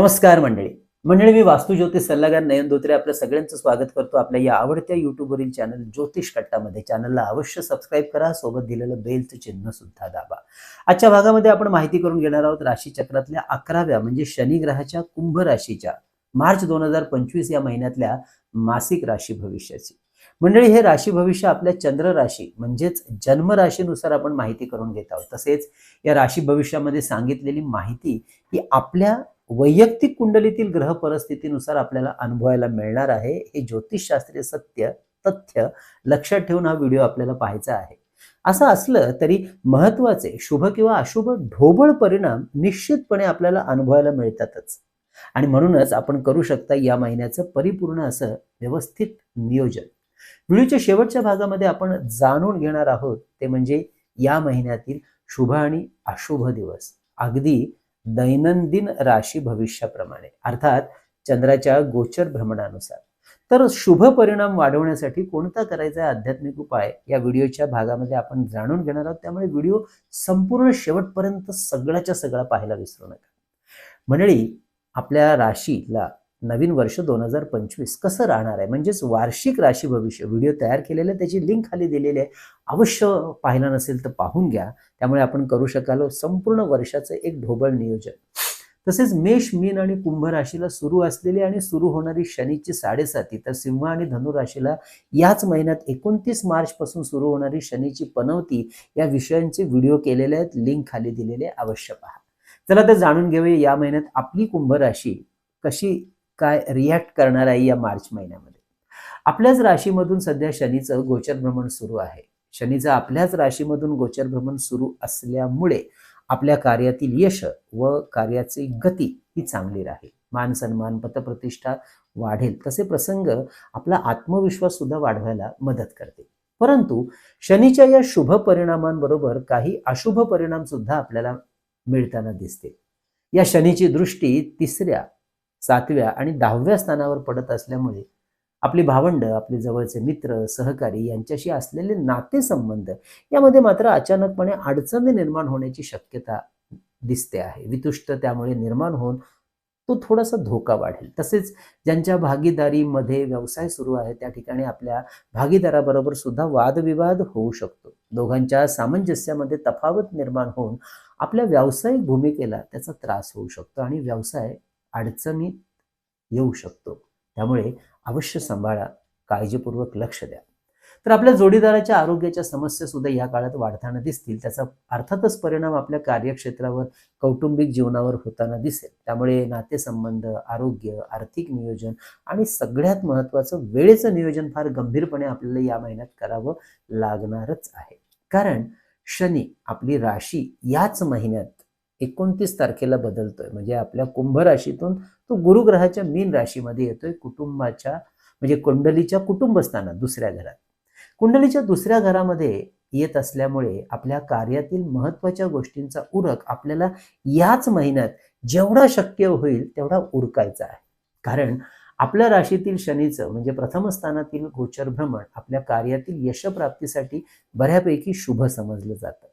नमस्कार मंडळी. मंडळी मी वास्तुज्योतिष सल्लागार नयन धोत्रे आपलं सगळ्यांचं स्वागत करतो आपल्या या आवडत्या युट्यूबवरील चॅनल ज्योतिष कट्टामध्ये. चॅनलला अवश्य सबस्क्राईब करा सोबत दिलेलं बेलचं चिन्ह सुद्धा दाबा. आजच्या भागामध्ये आपण माहिती करून घेणार आहोत राशी चक्रातल्या अकराव्या म्हणजे शनी ग्रहाच्या कुंभ राशीच्या मार्च दोन हजार पंचवीस या महिन्यातल्या मासिक राशी भविष्याची. मंडळी हे राशी भविष्य आपल्या चंद्र राशी म्हणजेच जन्म राशीनुसार आपण माहिती करून घेत आहोत. तसेच या राशी भविष्यामध्ये सांगितलेली माहिती ही आपल्या वैयक्तिक कुंडलीतील ग्रह परिस्थितीनुसार आपल्याला अनुभवायला मिळणार आहे. हे ज्योतिषशास्त्रीय सत्य तथ्य लक्षात ठेवून हा व्हिडिओ आपल्याला पाहायचा आहे. असं असलं तरी महत्त्वाचे शुभ किंवा अशुभ ढोबळ परिणाम निश्चितपणे आपल्याला अनुभवायला मिळतातच. आणि म्हणूनच आपण करू शकता या महिन्याचं परिपूर्ण असं व्यवस्थित नियोजन. व्हिडिओच्या शेवटच्या भागामध्ये आपण जाणून घेणार आहोत ते म्हणजे या महिन्यातील शुभ आणि अशुभ दिवस. अगदी दैनंदिन राशी भविष्याप्रमाणे अर्थात चंद्राच्या गोचर भ्रमणानुसार. तर शुभ परिणाम वाढवण्यासाठी कोणता करायचा आध्यात्मिक उपाय? या व्हिडिओच्या भागामध्ये आपण जाणून घेणार आहोत. त्यामुळे व्हिडिओ संपूर्ण शेवटपर्यंत सगळ्याच्या सगळा पाहायला विसरू नका. मंडळी आपल्या राशीला नवीन वर्ष दोन हजार पंचवीस कसं राहणार आहे? म्हणजेच वार्षिक राशी भविष्य. व्हिडिओ तयार केलेला आहे त्याची लिंक खाली दिलेली आहे. अवश्य पाहिला नसेल तर पाहून घ्या. त्यामुळे आपण करू शकालो हो. संपूर्ण वर्षाचं एक ढोबळ नियोजन. तसेच मेष मीन आणि कुंभ राशीला सुरू असलेली आणि सुरू होणारी शनीची साडेसाती तर सिंह आणि धनु राशीला याच महिन्यात एकोणतीस मार्च पासून सुरू होणारी शनीची पनवती या विषयांचे व्हिडिओ केलेले आहेत. लिंक खाली दिलेले अवश्य पहा. चला तर जाणून घेऊया या महिन्यात आपली कुंभ राशी कशी काय रिॲक्ट करणार आहे या मार्च महिन्यामध्ये. आपल्याच राशीमधून सध्या शनीचं गोचर भ्रमण सुरू आहे. शनीचं आपल्याच राशीमधून गोचर भ्रमण सुरू असल्यामुळे आपल्या कार्यातील यश व कार्याची गती ही चांगली राहील. मान सन्मान पतप्रतिष्ठा वाढेल. तसे प्रसंग आपला आत्मविश्वास सुद्धा वाढवायला मदत करते परंतु शनीच्या या शुभ परिणामांबरोबर काही अशुभ परिणाम सुद्धा आपल्याला मिळताना दिसते या शनीची दृष्टी तिसऱ्या सातव्या आणि दहाव्या स्थानावर पडत असल्यामुळे आपली भावंड आपले जवळचे मित्र सहकारी यांच्याशी असलेले नातेसंबंध यामध्ये मात्र अचानकपणे अडचणी निर्माण होण्याची शक्यता दिसते आहे. वितुष्ट त्यामुळे निर्माण होऊन तो थोडासा धोका वाढेल. तसेच ज्यांच्या भागीदारीमध्ये व्यवसाय सुरू आहे त्या ठिकाणी आपल्या भागीदाराबरोबर सुद्धा वादविवाद होऊ शकतो. दोघांच्या सामंजस्यामध्ये तफावत निर्माण होऊन आपल्या व्यावसायिक भूमिकेला त्याचा त्रास होऊ शकतो आणि व्यवसाय अडचणीत येऊ शकतो. त्यामुळे अवश्य सांभाळा काळजीपूर्वक लक्ष द्या. तर आपल्या जोडीदाराच्या आरोग्याच्या समस्या सुद्धा या काळात वाढताना दिसतील. त्याचा अर्थातच परिणाम आपल्या कार्यक्षेत्रावर कौटुंबिक जीवनावर होताना दिसेल. त्यामुळे नातेसंबंध आरोग्य आर्थिक नियोजन आणि सगळ्यात महत्त्वाचं वेळेचं नियोजन फार गंभीरपणे आपल्याला या महिन्यात करावं लागणारच आहे. कारण शनी आपली राशी याच महिन्यात एकोणतीस तारखेला बदलतोय. म्हणजे आपल्या कुंभ राशीतून तो गुरुग्रहाच्या मीन राशीमध्ये येतोय कुटुंबाच्या म्हणजे कुंडलीच्या कुटुंबस्थानात दुसऱ्या घरात. कुंडलीच्या दुसऱ्या घरामध्ये येत असल्यामुळे आपल्या कार्यातील महत्त्वाच्या गोष्टींचा उरक आपल्याला याच महिन्यात जेवढा शक्य होईल तेवढा उरकायचा आहे. कारण आपल्या राशीतील शनीचं म्हणजे प्रथम स्थानातील गोचर भ्रमण आपल्या कार्यातील यशप्राप्तीसाठी बऱ्यापैकी शुभ समजलं जातं.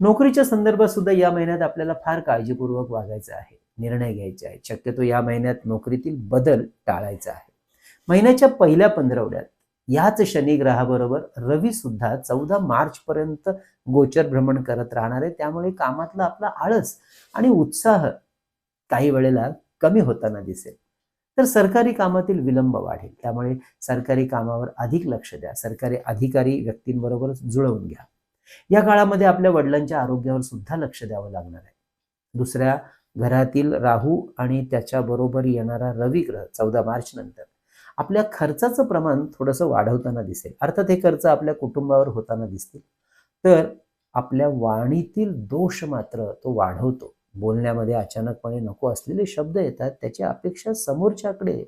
नोकरीच्या संदर्भात सुद्धा या महिन्यात आपल्याला फार काळजीपूर्वक वागायचं आहे. निर्णय घ्यायचे आहेत. शक्यतो या महिन्यात नोकरीतील बदल टाळायचा आहे. महिन्याच्या पहिल्या पंधरवड्यात याच शनी ग्रहाबरोबर रवी सुद्धा चौदा मार्च पर्यंत गोचर भ्रमण करत राहणार आहे. त्यामुळे कामातला आपला आळस आणि उत्साह काही वेळेला कमी होताना दिसेल. तर सरकारी कामातील विलंब वाढेल. त्यामुळे सरकारी कामावर अधिक लक्ष द्या. सरकारी अधिकारी व्यक्तींबरोबर जुळवून घ्या. या काळामध्ये आपल्या वडिलांच्या आरोग्यावर सुद्धा लक्ष द्यावं लागणार आहे. दुसऱ्या घरातील राहू आणि त्याच्याबरोबर येणारा रवी ग्रह चौदा मार्च नंतर आपल्या खर्चाचं प्रमाण थोडंसं वाढवताना दिसेल. अर्थात हे खर्च आपल्या कुटुंबावर होताना दिसतील. तर आपल्या वाणीतील दोष मात्र तो वाढवतो. बोलण्यामध्ये अचानकपणे नको असलेले शब्द येतात त्याची अपेक्षा समोरच्याकडे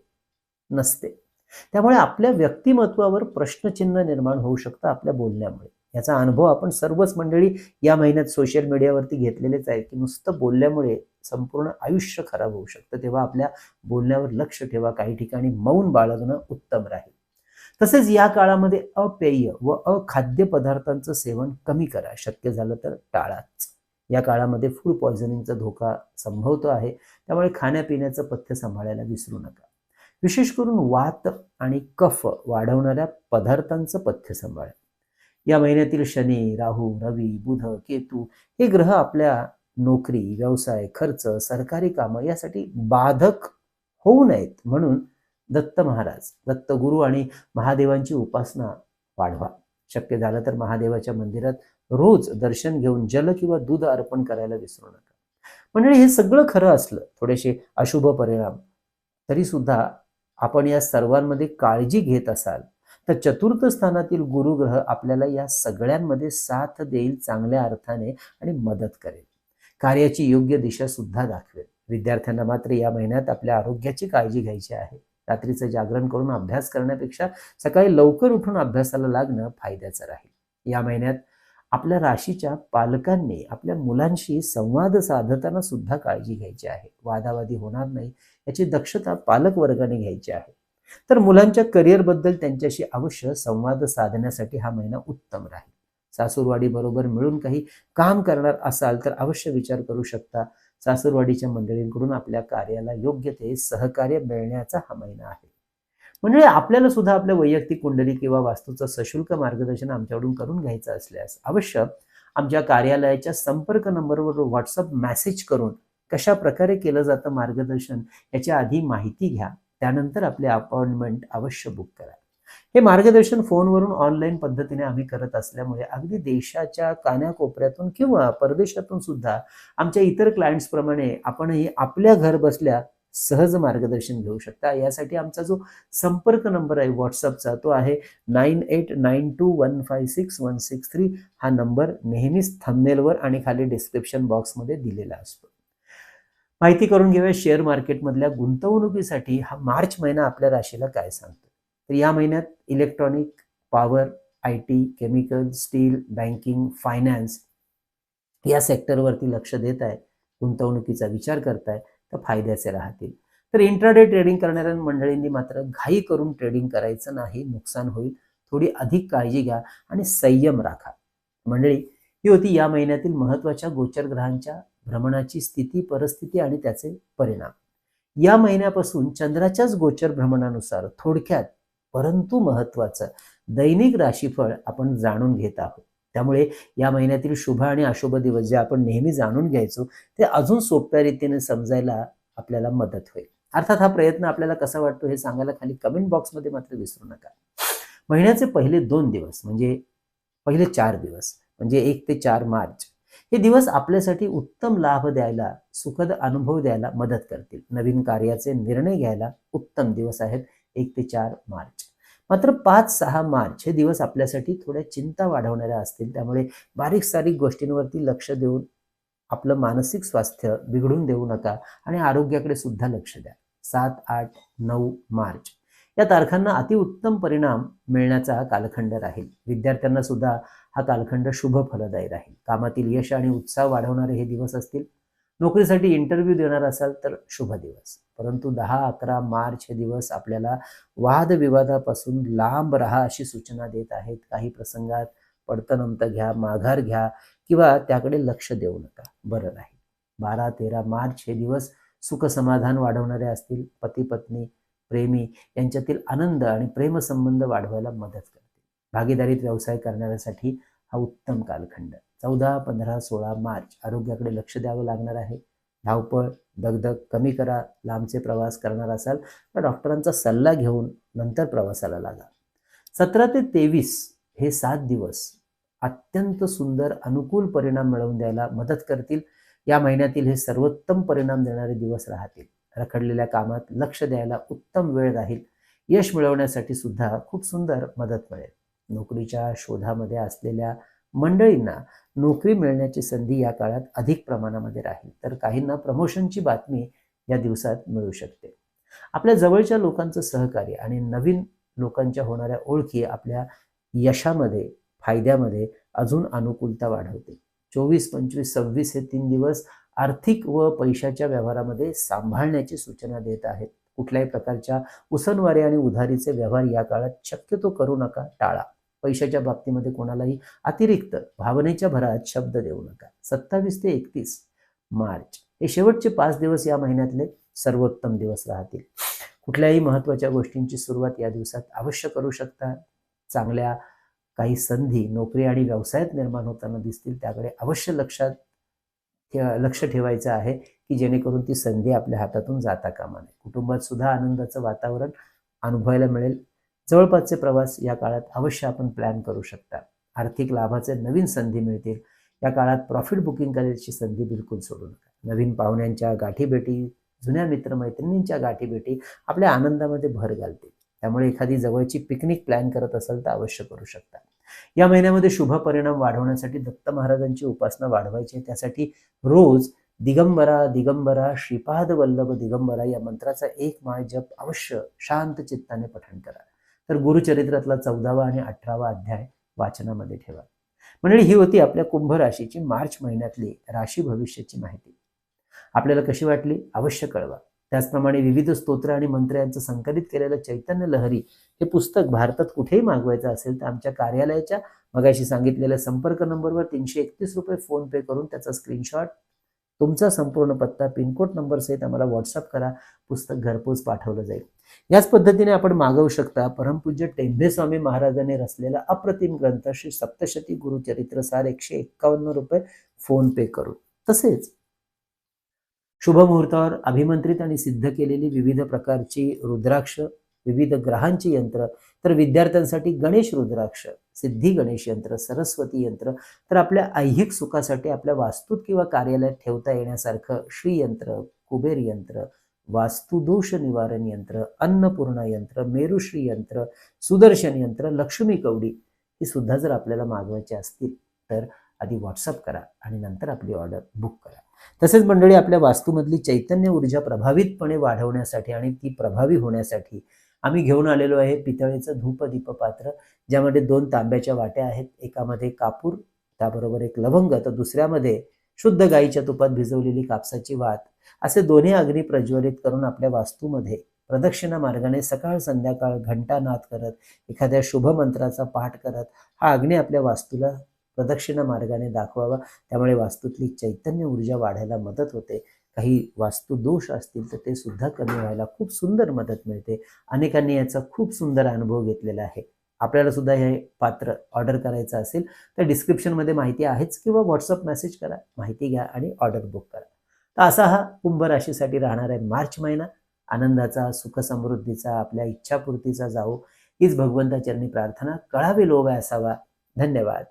नसते. त्यामुळे आपल्या व्यक्तिमत्वावर प्रश्नचिन्ह निर्माण होऊ शकतं आपल्या बोलण्यामुळे. याचा अनुभव आपण सर्वच मंडळी या महिन्यात सोशल मीडियावरती घेतलेलेच आहे की नुसतं बोलल्यामुळे संपूर्ण आयुष्य खराब होऊ शकतं. तेव्हा आपल्या बोलण्यावर लक्ष ठेवा. काही ठिकाणी मौन बाळगणं उत्तम राहील. तसेच या काळामध्ये अपेय व अखाद्य पदार्थांचं सेवन कमी करा. शक्य झालं तर टाळाच. या काळामध्ये फूड पॉयझनिंगचा धोका संभवतो आहे. त्यामुळे खाण्यापिण्याचं पथ्य सांभाळायला विसरू नका. विशेष करून वात आणि कफ वाढवणाऱ्या पदार्थांचं पथ्य सांभाळा. या महिन्यातील शनी राहू रवी बुध केतू हे ग्रह आपल्या नोकरी व्यवसाय खर्च सरकारी कामं यासाठी बाधक होऊ नयेत म्हणून दत्त महाराज दत्त गुरु आणि महादेवांची उपासना वाढवा. शक्य झालं तर महादेवाच्या मंदिरात रोज दर्शन घेऊन जल किंवा दूध अर्पण करायला विसरू नका. म्हणजे हे सगळं खरं असलं थोडेसे अशुभ परिणाम तरी सुद्धा आपण या सर्वांमध्ये काळजी घेत असाल तर चतुर्थ स्थानातील गुरुग्रह आपल्याला या सगळ्यांमध्ये साथ देईल चांगल्या अर्थाने आणि मदत करेल. कार्याची योग्य दिशा सुद्धा दाखवेल. विद्यार्थ्यांना मात्र या महिन्यात आपल्या आरोग्याची काळजी घ्यायची आहे. रात्रीचं जागरण करून अभ्यास करण्यापेक्षा सकाळी लवकर उठून अभ्यासाला लागणं फायद्याचं राहील. या महिन्यात आपल्या राशीच्या पालकांनी आपल्या मुलांशी संवाद साधताना सुद्धा काळजी घ्यायची आहे. वादावादी होणार नाही. याची दक्षता पालक वर्गाने घ्यायची आहे. तर मुलांच्या करिअरबद्दल त्यांच्याशी अवश्य संवाद साधण्यासाठी हा महिना उत्तम राहील. सासूरवाडी बरोबर मिळून काही काम करणार असाल तर अवश्य विचार करू शकता. सासूरवाडीच्या मंडळींकडून आपल्या कार्याला योग्य ते सहकार्य मिळण्याचा हा महिना आहे. म्हणजे आपल्याला सुद्धा आपल्या वैयक्तिक कुंडली किंवा वास्तूचं सशुल्क मार्गदर्शन आमच्याकडून करून घ्यायचं असल्यास अवश्य आमच्या कार्यालयाच्या संपर्क नंबरवर व्हॉट्सअप मेसेज करून कशा प्रकारे केलं जातं मार्गदर्शन याची आधी माहिती घ्या. त्यानंतर आपले अपॉइंटमेंट अवश्य बुक करा. हे मार्गदर्शन फोनवरून ऑनलाईन पद्धतीने आम्ही करत असल्यामुळे अगदी देशाच्या कान्याकोपऱ्यातून किंवा परदेशातून सुद्धा आमच्या इतर क्लायंट्सप्रमाणे आपणही आपल्या घर बसल्या सहज मार्गदर्शन घेऊ शकता. यासाठी आमचा जो संपर्क नंबर आहे व्हॉट्सअपचा तो आहे nine eight nine two one five six one six three हा नंबर नेहमीच थंबनेलवर आणि खाली डिस्क्रिप्शन बॉक्समध्ये दिलेला असतो. माहिती करून घेऊया शेअर मार्केटमधल्या गुंतवणुकीसाठी हा मार्च महिना आपल्या राशीला काय सांगतो? तर या महिन्यात electronic power I T chemical steel banking finance या सेक्टरवरती लक्ष देत आहे गुंतवणुकीचा विचार करताय तर फायद्याचे राहतील. तर इंट्राडे ट्रेडिंग करणाऱ्या मंडळींनी मात्र घाई करून ट्रेडिंग करायचं नाही नुकसान होईल. थोडी अधिक काळजी घ्या आणि संयम राखा. मंडळी ही होती या महिन्यातील महत्त्वाच्या गोचर ग्रहांच्या भ्रमणाची स्थिती परिस्थिती आणि त्याचे परिणाम. या महिन्यापासून चंद्राच्याच गोचर भ्रमणानुसार थोडक्यात परंतु महत्वाचं दैनिक राशीफळ आपण जाणून घेत आहोत. त्यामुळे या महिन्यातील शुभ आणि अशुभ दिवस जे आपण नेहमी जाणून घ्यायचो ते अजून सोप्या रीतीने समजायला आपल्याला मदत होईल. अर्थात हा प्रयत्न आपल्याला कसा वाटतो हे सांगायला खाली कमेंट बॉक्समध्ये मात्र विसरू नका. महिन्याचे पहिले दोन दिवस म्हणजे पहिले चार दिवस म्हणजे एक ते चार मार्च हे दिवस आपल्यासाठी उत्तम लाभ द्यायला सुखद अनुभव द्यायला मदत करतील. नवीन कार्याचे निर्णय घ्यायला उत्तम दिवस आहेत. एक ते चार मार्च. मात्र पाच सहा मार्च हे दिवस आपल्यासाठी थोड्या चिंता वाढवणाऱ्या असतील. त्यामुळे बारीक सारीक गोष्टींवरती लक्ष देऊन आपलं मानसिक स्वास्थ्य बिघडून देऊ नका आणि आरोग्याकडे सुद्धा लक्ष द्या. सात आठ नऊ मार्च. या तारखांना अतिउत्तम परिणाम मिळण्याचा कालखंड राहील. विद्यार्थ्यांना सुद्धा हा कालखंड शुभ फलदायी राहील. कामातील यश आणि उत्साह वाढवणारे हे दिवस असतील. नोकरीसाठी इंटरव्ह्यू देणार असाल तर शुभ दिवस. परंतु दहा अकरा मार्च हे दिवस आपल्याला वादविवादापासून लांब राहा अशी सूचना देत आहेत. काही प्रसंगात पडतनमत घ्या माघार घ्या किंवा त्याकडे लक्ष देऊ नका. बरं राहील. बारा तेरा मार्च हे दिवस सुखसमाधान वाढवणारे असतील. पती पत्नी प्रेमी यांच्यातील आनंद आणि प्रेमसंबंध वाढवायला मदत करतील भागीदारीत व्यवसाय करणाऱ्यासाठी हा उत्तम कालखंड. चौदा पंधरा सोळा मार्च आरोग्याकडे लक्ष द्यावं लागणार आहे. धावपळ दगदग कमी करा लांबचे प्रवास करणार असाल तर डॉक्टरांचा सल्ला घेऊन नंतर प्रवासाला लागा. सतरा ते तेवीस हे सात दिवस अत्यंत सुंदर अनुकूल परिणाम मिळवून द्यायला मदत करतील. या महिन्यातील हे सर्वोत्तम परिणाम देणारे दिवस राहतील. रखडलेल्या कामात लक्ष द्यायला उत्तम वेळ राहील. यश मिळवण्यासाठी सुद्धा खूप सुंदर मदत मिळेल. नोकरीच्या शोधामध्ये असलेल्या मंडळींना नोकरी मिळण्याची संधी या काळात अधिक प्रमाणामध्ये राहील. तर काहींना प्रमोशनची बातमी या दिवसात मिळू शकते. आपल्या जवळच्या लोकांचं सहकार्य आणि नवीन लोकांच्या होणाऱ्या ओळखी आपल्या यशामध्ये फायद्यामध्ये अजून अनुकूलता वाढवते चोवीस पंचवीस सव्वीस हे तीन दिवस आर्थिक व पैशाच्या व्यवहारामध्ये सांभाळण्याची सूचना देत आहेत. कुठल्याही प्रकारच्या उसनवारी आणि उधारीचे व्यवहार या काळात शक्यतो करू नका टाळा. पैशाच्या बाबतीमध्ये कोणालाही अतिरिक्त भावनेच्या भरात शब्द देऊ नका. सत्तावीस ते एकतीस मार्च हे शेवटचे पाच दिवस या महिन्यातले सर्वोत्तम दिवस राहतील. कुठल्याही महत्त्वाच्या गोष्टींची सुरुवात या दिवसात अवश्य करू शकता. चांगल्या काही संधी नोकरी आणि व्यवसायात निर्माण होताना दिसतील त्याकडे अवश्य लक्षात ठे- लक्ष ठेवायचं आहे की जेणेकरून ती संधी आपल्या हातातून जाता कामा नये. कुटुंबात सुद्धा आनंदाचं वातावरण अनुभवायला मिळेल. जवळपासचे प्रवास या काळात अवश्य आपण प्लॅन करू शकता. आर्थिक लाभाचे नवीन संधी मिळतील. या काळात प्रॉफिट बुकिंग करायची संधी बिलकुल सोडू नका. नवीन पाहुण्यांच्या गाठीभेटी जुन्या मित्रमैत्रिणींच्या गाठीभेटी आपल्या आनंदामध्ये भर घालतील. त्यामुळे एखादी जवळची पिकनिक प्लॅन करत असाल तर अवश्य करू शकता. या महिन्यामध्ये शुभ परिणाम वाढवण्यासाठी दत्त महाराजांची उपासना वाढवायची आहे. त्यासाठी रोज दिगंबरा दिगंबरा श्रीपाद वल्लभ दिगंबरा या मंत्राचा एक माळ जप अवश्य शांत चित्ताने पठण करा. तर गुरुचरित्रातला चौदावा आणि अठरावा अध्याय वाचनामध्ये ठेवा. मंडळी ही होती आपल्या कुंभ राशीची मार्च महिन्यातली राशी भविष्याची माहिती. आपल्याला कशी वाटली? अवश्य कळवा. त्याचप्रमाणे विविध स्तोत्र आणि मंत्र यांचं संकलित केलेलं चैतन्य लहरी हे पुस्तक भारतात कुठेही मागवायचं असेल तर आमच्या कार्यालयाच्या मगाशी सांगितलेल्या संपर्क नंबरवर तीनशे एकतीस रुपये फोन पे करून त्याचा स्क्रीनशॉट तुमचा संपूर्ण पत्ता पिनकोड नंबर सहित आम्हाला व्हॉट्सअप करा. पुस्तक घरपोच पाठवलं जाईल. याच पद्धतीने आपण मागवू शकता परमपूज्य टेंभेस्वामी महाराजांनी रचलेला अप्रतिम ग्रंथ श्री सप्तशती गुरुचरित्र सार एकशे एक्कावन्न रुपये फोन पे करू तसेच शुभ मुहूर्तावर अभिमंत्रित आणि सिद्ध केलेली विविध प्रकारची रुद्राक्ष विविध ग्रहांची यंत्र तर विद्यार्थ्यांसाठी गणेश रुद्राक्ष सिद्धी गणेश यंत्र सरस्वती यंत्र तर आपल्या ऐहिक सुखासाठी आपल्या वास्तूत किंवा कार्यालयात ठेवता येण्यासारखं श्रीयंत्र कुबेर यंत्र वास्तुदोष निवारण यंत्र अन्नपूर्णा यंत्र मेरुश्री यंत्र सुदर्शन यंत्र लक्ष्मी कवडी ही सुद्धा जर आपल्याला मागवायची असतील तर आधी व्हॉट्सअप करा आणि नंतर आपली ऑर्डर बुक करा. तसेच मंडळी आपल्या वास्तूमधली चैतन्य ऊर्जा प्रभावितपणे वाढवण्यासाठी आणि ती प्रभावी होण्यासाठी आम्ही घेऊन आलेलो आहे पितळेचं धूप दीप पात्र ज्यामध्ये दोन तांब्याच्या वाट्या आहेत. एकामध्ये कापूर त्याबरोबर एक लवंग. तर दुसऱ्यामध्ये शुद्ध गाईच्या तुपात भिजवलेली कापसाची वात. असे दोन्ही अग्नी प्रज्वलित करून आपल्या वास्तूमध्ये प्रदक्षिणा मार्गाने सकाळ संध्याकाळ घंटानाद करत एखाद्या शुभ मंत्राचा पाठ करत हा अग्नी आपल्या वास्तूला प्रदक्षिणा मार्गाने दाखवावा. त्यामुळे वास्तूतली चैतन्य ऊर्जा वाढायला मदत होते. काही वास्तुदोष असतील तर ते सुद्धा कमी व्हायला खूप सुंदर मदत मिळते. अनेकांनी याचा खूप सुंदर अनुभव घेतलेला आहे. आपल्याला सुद्धा हे पात्र ऑर्डर करायचं असेल तर डिस्क्रिप्शनमध्ये माहिती आहेच किंवा व्हॉट्सअप मेसेज करा माहिती घ्या आणि ऑर्डर बुक करा. तर असा हा कुंभ राशीसाठी राहणार आहे मार्च महिना. आनंदाचा सुखसमृद्धीचा आपल्या इच्छापूर्तीचा जावो. हीच भगवंताचरणी प्रार्थना. कळावी लोभ असावा. धन्यवाद.